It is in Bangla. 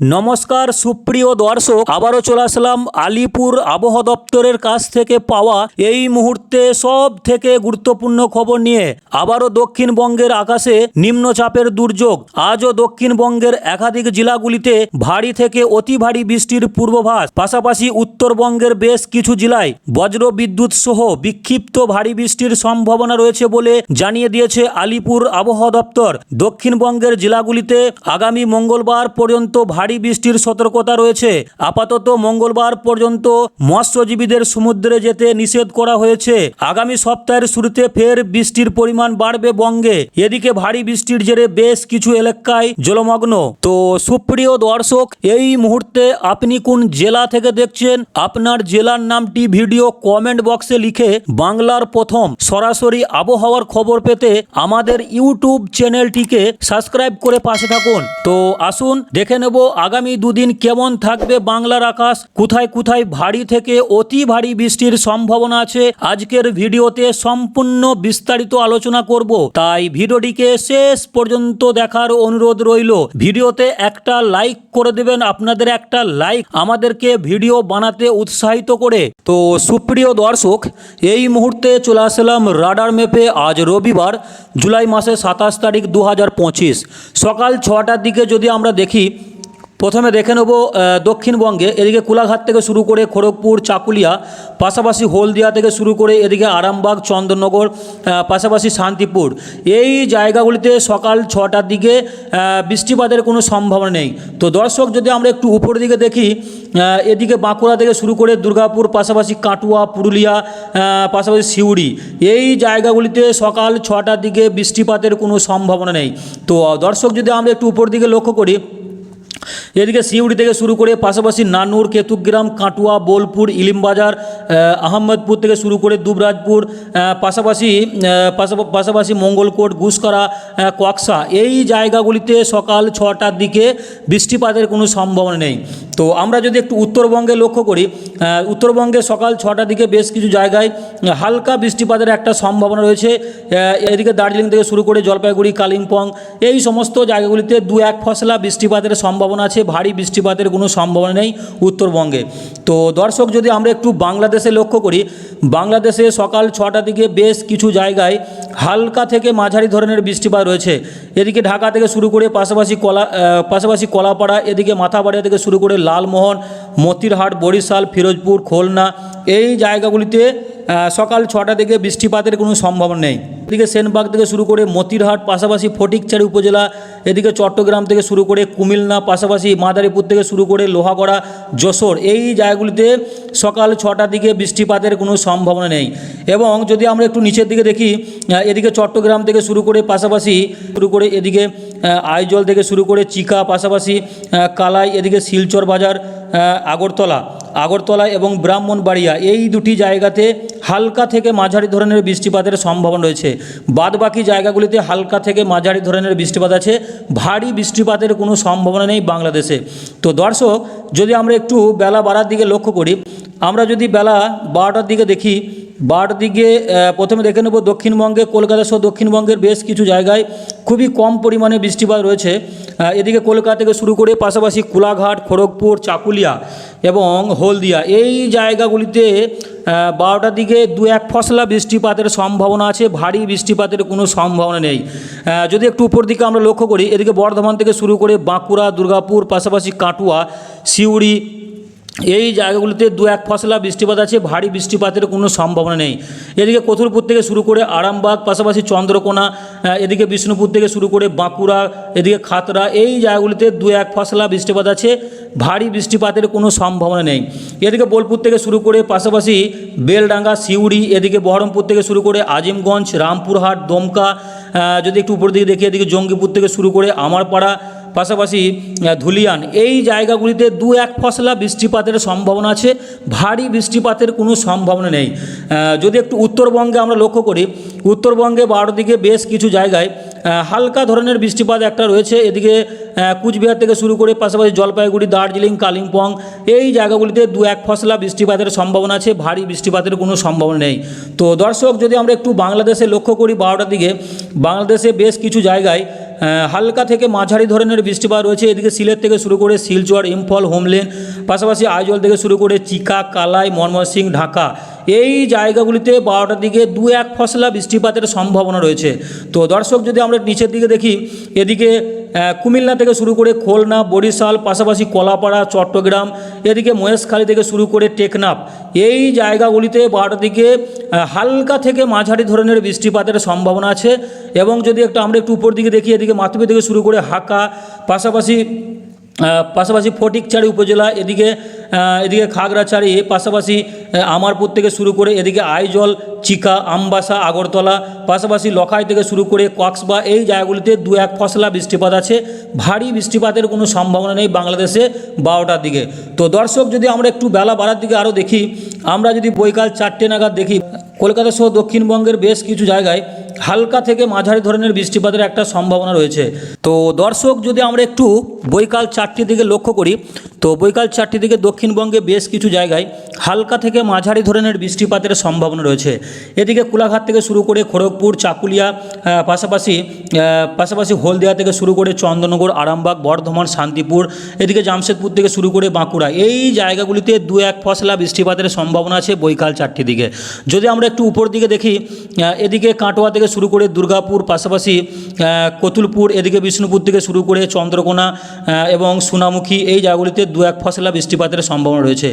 নমস্কার, সুপ্রিয় দর্শক, আবারও চলে আসলাম আলিপুর আবহাওয়া দপ্তরের কাছ থেকে পাওয়া এই মুহূর্তে সব থেকে গুরুত্বপূর্ণ খবর নিয়ে। আবারও দক্ষিণবঙ্গের আকাশে নিম্নচাপের দুর্যোগ। আজও দক্ষিণবঙ্গের একাধিক জেলাগুলিতে ভারী থেকে অতি ভারী বৃষ্টির পূর্বাভাস। পাশাপাশি উত্তরবঙ্গের বেশ কিছু জেলায় বজ্র বিদ্যুৎ সহ বিক্ষিপ্ত ভারী বৃষ্টির সম্ভাবনা রয়েছে বলে জানিয়ে দিয়েছে আলিপুর আবহাওয়া দপ্তর। দক্ষিণবঙ্গের জেলাগুলিতে আগামী মঙ্গলবার পর্যন্ত ভারী বৃষ্টির সতর্কতা রয়েছে। আপাতত মঙ্গলবার পর্যন্ত মৎস্যজীবীদের সমুদ্রে যেতে নিষেধ করা হয়েছে। আগামী সপ্তাহের শুরুতে ফের বৃষ্টির পরিমাণ বাড়বে বঙ্গে। এদিকে ভারী বৃষ্টির জেরে বেশ কিছু এলাকায় জলমগ্ন। তো সুপ্রিয় দর্শক, এই মুহূর্তে আপনি কোন জেলা থেকে দেখছেন? আপনার জেলার নামটি ভিডিও কমেন্ট বক্সে লিখে বাংলার প্রথম সরাসরি আবহাওয়ার খবর পেতে আমাদের ইউটিউব চ্যানেলটিকে সাবস্ক্রাইব করে পাশে থাকুন। তো আসুন, দেখে নেব আগামী দুদিন কেমন থাকবে বাংলার আকাশ? কোথায় কোথায় ভারী থেকে অতি ভারী বৃষ্টির সম্ভাবনা আছে? আজকের ভিডিওতে সম্পূর্ণ বিস্তারিত আলোচনা করব। তাই ভিডিওটিকে শেষ পর্যন্ত দেখার অনুরোধ রইল। ভিডিওতে একটা লাইক করে দেবেন, আপনাদের একটা লাইক আমাদেরকে ভিডিও বানাতে উৎসাহিত করে। তো সুপ্রিয় দর্শক, এই মুহূর্তে চলে আসলাম রাডার ম্যাপে। আজ রবিবার, জুলাই মাসের সাতাশ তারিখ দু হাজার পঁচিশ। সকাল ছটার দিকে যদি আমরা দেখি প্রথমে দেখে নেব দক্ষিণবঙ্গে। এদিকে কোলাঘাট থেকে শুরু করে খড়গপুর, চাকুলিয়া, পাশাপাশি হলদিয়া থেকে শুরু করে এদিকে আরামবাগ, চন্দননগর পাশাপাশি শান্তিপুর। এই জায়গাগুলিতে সকাল ছটার দিকে বৃষ্টিপাতের কোনো সম্ভাবনা নেই। তো দর্শক, যদি আমরা একটু উপরের দিকে দেখি এদিকে বাঁকুড়া থেকে শুরু করে দুর্গাপুর, পাশাপাশি কাটুয়া, পুরুলিয়া পাশাপাশি সিউড়ি। এই জায়গাগুলিতে সকাল ছটার দিকে বৃষ্টিপাতের কোনো সম্ভাবনা নেই। তো দর্শক, যদি আমরা একটু উপর দিকে লক্ষ্য করি এদিকে সিউড়ি থেকে শুরু করে পাশাপাশি নানুর কেতুগ্রাম কাটুয়া বোলপুর ইলিমবাজার আহ, আহমেদপুর থেকে শুরু করে দুবরাজপুর পাশাপাশি পাশাপা- পাশাপাশি মঙ্গলকোট গুসকরা কক্সা এই জায়গাগুলিতে সকাল ছটার দিকে বৃষ্টিপাতের কোনো সম্ভাবনা নেই। তো আমরা যদি একটু উত্তরবঙ্গে লক্ষ্য করি উত্তরবঙ্গে সকাল ছটার দিকে বেশ কিছু জায়গায় হালকা বৃষ্টিপাতের একটা সম্ভাবনা রয়েছে। এদিকে দার্জিলিং থেকে শুরু করে জলপাইগুড়ি কালিম্পং এই সমস্ত জায়গাগুলিতে দু এক ফসলা বৃষ্টিপাতের সম্ভাবনা আছে, ভারী বৃষ্টিপাতের কোনো সম্ভাবনা নেই উত্তরবঙ্গে। তো দর্শক, যদি আমরা একটু বাংলাদেশে লক্ষ্য করি, বাংলাদেশে সকাল ছটা দিকে বেশ কিছু জায়গায় হালকা থেকে মাঝারি ধরনের বৃষ্টিপাত রয়েছে। এদিকে ঢাকা থেকে শুরু করে পাশাপাশি কলা পাশাপাশি কলাপাড়া, এদিকে মাথাবাড়িয়া থেকে শুরু করে লালমোহন, মতিরহাট, বরিশাল, ফিরোজপুর, খুলনা, এই জায়গাগুলিতে সকাল ছটা থেকে বৃষ্টিপাতের কোনো সম্ভাবনা নেই। এদিকে সেনবাগ থেকে শুরু করে মতিরহাট, পাশাপাশি ফটিকচারি উপজেলা, এদিকে চট্টগ্রাম থেকে শুরু করে কুমিল্লা, পাশাপাশি মাদারীপুর থেকে শুরু করে লোহাগড়া, যশোর, এই জায়গাগুলিতে সকাল ছটার দিকে বৃষ্টিপাতের কোনো সম্ভাবনা নেই। এবং যদি আমরা একটু নিচের দিকে দেখি এদিকে চট্টগ্রাম থেকে শুরু করে, পাশাপাশি শুরু করে এদিকে আইজল থেকে শুরু করে চিকা, পাশাপাশি কালাই, এদিকে শিলচর বাজার আগরতলা আগরতলা এবং ব্রাহ্মণবাড়িয়া এই দুটি জায়গাতে হালকা থেকে মাঝারি ধরনের বৃষ্টিপাতের সম্ভাবনা রয়েছে। বাদবাকি জায়গাগুলিতে হালকা থেকে মাঝারি ধরনের বৃষ্টিপাত আছে। ভারী বৃষ্টিপাতের কোনো সম্ভাবনা নেই বাংলাদেশে। তো দর্শক, যদি আমরা একটু বেলা বাড়ার দিকে লক্ষ্য করি, আমরা যদি বেলা বারোটার দিকে দেখি বারোটার দিকে প্রথমে দেখে নেব দক্ষিণবঙ্গে, কলকাতা সহ দক্ষিণবঙ্গের বেশ কিছু জায়গায় খুবই কম পরিমাণে বৃষ্টিপাত রয়েছে। এদিকে কলকাতা থেকে শুরু করে পাশাপাশি কোলাঘাট, খড়গপুর, চাকুলিয়া এবং হলদিয়া, এই জায়গাগুলিতে বারোটার দিকে দু এক ফসলা বৃষ্টিপাতের সম্ভাবনা আছে, ভারী বৃষ্টিপাতের কোনো সম্ভাবনা নেই। যদি একটু উপর দিকে আমরা লক্ষ্য করি, এদিকে বর্ধমান থেকে শুরু করে বাঁকুড়া, দুর্গাপুর, পাশাপাশি কাটুয়া, সিউড়ি এই জায়গাগুলিতে দু এক ফসলা বৃষ্টিপাত আছে, ভারী বৃষ্টিপাতের কোনো সম্ভাবনা নেই। এদিকে কথুরপুর থেকে শুরু করে আরামবাগ, পাশাপাশি চন্দ্রকোনা এদিকে বিষ্ণুপুর থেকে শুরু করে বাঁকুড়া, এদিকে খাতড়া, এই জায়গাগুলিতে দু এক ফসলা বৃষ্টিপাত আছে, ভারী বৃষ্টিপাতের কোনো সম্ভাবনা নেই। এদিকে বোলপুর থেকে শুরু করে পাশাপাশি বেলডাঙ্গা, সিউড়ি, এদিকে বহরমপুর থেকে শুরু করে আজিমগঞ্জ, রামপুরহাট, দমকা যদি একটু উপর দিকে দেখি, এদিকে জঙ্গিপুর থেকে শুরু করে আমারপাড়া পাশাপাশি ধুলিয়ান, এই জায়গাগুলিতে দু এক ফসলা বৃষ্টিপাতের সম্ভাবনা আছে, ভারী বৃষ্টিপাতের কোনো সম্ভাবনা নেই। যদি একটু উত্তরবঙ্গে আমরা লক্ষ্য করি, উত্তরবঙ্গে বারো দিকে বেশ কিছু জায়গায় হালকা ধরনের বৃষ্টিপাত একটা রয়েছে, এদিকে কুচবিহার থেকে শুরু করে পাশাপাশি জলপাইগুড়ি, দার্জিলিং, কালিম্পং, এই জায়গাগুলিতে দু এক ফসলা বৃষ্টিপাতের সম্ভাবনা আছে, ভারী বৃষ্টিপাতের কোনো সম্ভাবনা নেই। তো দর্শক, যদি আমরা একটু বাংলাদেশে লক্ষ্য করি, বারোটার দিকে, বাংলাদেশে বেশ কিছু জায়গায় হালকা থেকে মাঝারি ধরনের বৃষ্টিপাত রয়েছে। এদিকে সিলেট থেকে শুরু করে শিলচর, ইম্ফল, হোমলেন, পাশাপাশি আইজল থেকে শুরু করে চিকা, কালাই মনময়সিং ঢাকা। এই জায়গাগুলিতে বারোটার দিকে দু এক ফসলা বৃষ্টিপাতের সম্ভাবনা রয়েছে। তো দর্শক, যদি আমরা নিচের দিকে দেখি, এদিকে কুমিল্লা থেকে শুরু করে খোলনা, বরিশাল, পাশাপাশি কলাপাড়া, চট্টগ্রাম, এদিকে মহেশখালী থেকে শুরু করে টেকনাফ। এই জায়গাগুলিতে বারোটা দিকে হালকা থেকে মাঝারি ধরনের বৃষ্টিপাতের সম্ভাবনা আছে এবং যদি একটা আমরা একটু উপর দিকে দেখি, এদিকে মাতৃপি থেকে শুরু করে হাকা পাশাপাশি পাশাপাশি ফটিকচারি উপজেলা, এদিকে এদিকে খাগড়াছড়ি পাশাপাশি আমারপুর থেকে শুরু করে এদিকে আইজল, চিকা, আমবাসা, আগরতলা, পাশাপাশি লখাই থেকে শুরু করে কক্সবা, এই জায়গাগুলিতে দু এক ফসলা বৃষ্টিপাত আছে। ভারী বৃষ্টিপাতের কোনো সম্ভাবনা নেই বাংলাদেশে বারোটার দিকে। তো দর্শক, যদি আমরা একটু বেলা বাড়ার দিকে আরও দেখি, আমরা যদি বৈকাল চারটে নাগাদ দেখি, কলকাতা সহ দক্ষিণবঙ্গের বেশ কিছু জায়গায় হালকা থেকে মাঝারি ধরনের বৃষ্টিপাতের একটা সম্ভাবনা রয়েছে। তো দর্শক, যদি আমরা একটু বৈকাল চারটির দিকে লক্ষ্য করি তো বৈকাল চারটি দিকে দক্ষিণবঙ্গে বেশ কিছু জায়গায় হালকা থেকে মাঝারি ধরনের বৃষ্টিপাতের সম্ভাবনা রয়েছে। এদিকে কোলাঘাট থেকে শুরু করে খড়গপুর, চাকুলিয়া পাশাপাশি পাশাপাশি হলদিয়া থেকে শুরু করে চন্দননগর, আরামবাগ, বর্ধমান, শান্তিপুর, এদিকে জামশেদপুর থেকে শুরু করে বাঁকুড়া এই জায়গাগুলিতে দু এক ফসলা বৃষ্টিপাতের সম্ভাবনা আছে বৈকাল চারটি দিকে। যদি আমরা একটু উপর দিকে দেখি এদিকে কাটোয়া থেকে শুরু করে দুর্গাপুর, পাশাপাশি কতুলপুর, এদিকে বিষ্ণুপুর থেকে শুরু করে চন্দ্রকোনা এবং সোনামুখী এই জায়গাগুলিতে দু এক ফসলা বৃষ্টিপাতের সম্ভাবনা রয়েছে।